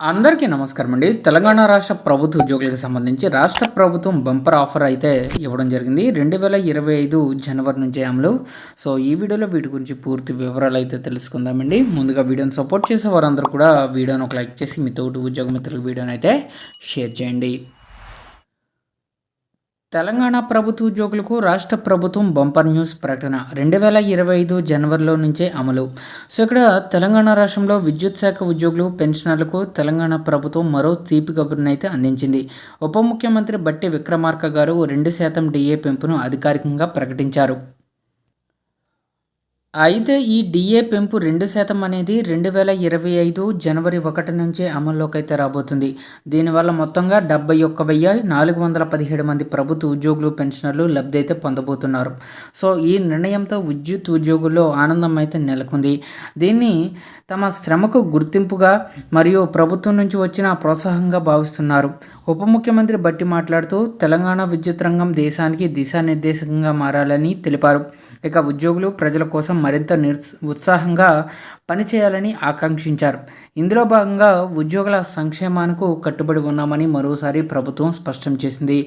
అందరికీ నమస్కారం అండి. తెలంగాణ రాష్ట్ర ప్రభుత్వ ఉద్యోగులకు సంబంధించి రాష్ట్ర ప్రభుత్వం బంపర్ ఆఫర్ అయితే ఇవ్వడం జరిగింది. రెండు వేల ఇరవై ఐదు జనవరి నుంచి అమలు. సో ఈ వీడియోలో వీటి గురించి పూర్తి వివరాలు అయితే తెలుసుకుందామండి. ముందుగా వీడియోని సపోర్ట్ చేసే వారందరూ కూడా వీడియోని ఒక లైక్ చేసి మీ తోటి ఉద్యోగ మిత్రులకు వీడియోని అయితే షేర్ చేయండి. తెలంగాణ ప్రభుత్వ ఉద్యోగులకు రాష్ట్ర ప్రభుత్వం బంపర్ న్యూస్ ప్రకటన. రెండు వేల ఇరవై ఐదు జనవరిలో నుంచే అమలు. సో ఇక్కడ తెలంగాణ రాష్ట్రంలో విద్యుత్ శాఖ ఉద్యోగులు పెన్షనర్లకు తెలంగాణ ప్రభుత్వం మరో తీపి కబురును అయితే అందించింది. ఉప ముఖ్యమంత్రి బట్టి విక్రమార్క గారు రెండు శాతం డిఏ పెంపును అధికారికంగా ప్రకటించారు. అయితే ఈ డిఏ పెంపు రెండు శాతం అనేది రెండు వేల ఇరవై ఐదు జనవరి ఒకటి నుంచే అమల్లోకి అయితే రాబోతుంది. దీనివల్ల మొత్తంగా డెబ్బై ఒక్క వెయ్యి నాలుగు వందల పదిహేడు మంది ప్రభుత్వ ఉద్యోగులు పెన్షనర్లు లబ్ధి అయితే పొందబోతున్నారు. సో ఈ నిర్ణయంతో విద్యుత్ ఉద్యోగుల్లో ఆనందం అయితే నెలకొంది. దీన్ని తమ శ్రమకు గుర్తింపుగా మరియు ప్రభుత్వం నుంచి వచ్చిన ప్రోత్సాహంగా భావిస్తున్నారు. ఉప ముఖ్యమంత్రి బట్టి మాట్లాడుతూ తెలంగాణ విద్యుత్ రంగం దేశానికి దిశానిర్దేశకంగా మారాలని తెలిపారు. ఇక ఉద్యోగులు ప్రజల కోసం మరింత నిర్ ఉత్సాహంగా పనిచేయాలని ఆకాంక్షించారు. ఇందులో భాగంగా ఉద్యోగుల సంక్షేమానికి కట్టుబడి ఉన్నామని మరోసారి ప్రభుత్వం స్పష్టం చేసింది.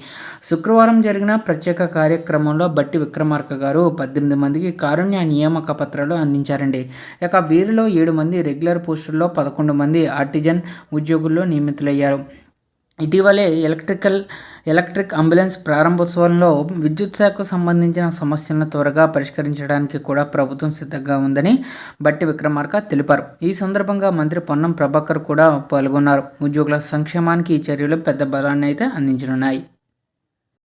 శుక్రవారం జరిగిన ప్రత్యేక కార్యక్రమంలో బట్టి విక్రమార్క గారు పద్దెనిమిది మందికి కారుణ్య నియామక పత్రాలు అందించారండి. ఇక వీరిలో ఏడు మంది రెగ్యులర్ పోస్టుల్లో పదకొండు మంది ఆర్టిజన్ ఉద్యోగుల్లో నియమితులయ్యారు. ఇటీవలే ఎలక్ట్రికల్ ఎలక్ట్రిక్ అంబులెన్స్ ప్రారంభోత్సవంలో విద్యుత్ శాఖకు సంబంధించిన సమస్యలను త్వరగా పరిష్కరించడానికి కూడా ప్రభుత్వం సిద్ధంగా ఉందని బట్టి విక్రమార్క తెలిపారు. ఈ సందర్భంగా మంత్రి పొన్నం ప్రభాకర్ కూడా పాల్గొన్నారు. ఉద్యోగుల సంక్షేమానికి ఈ చర్యలు పెద్ద బలాన్ని అయితే అందించనున్నాయి.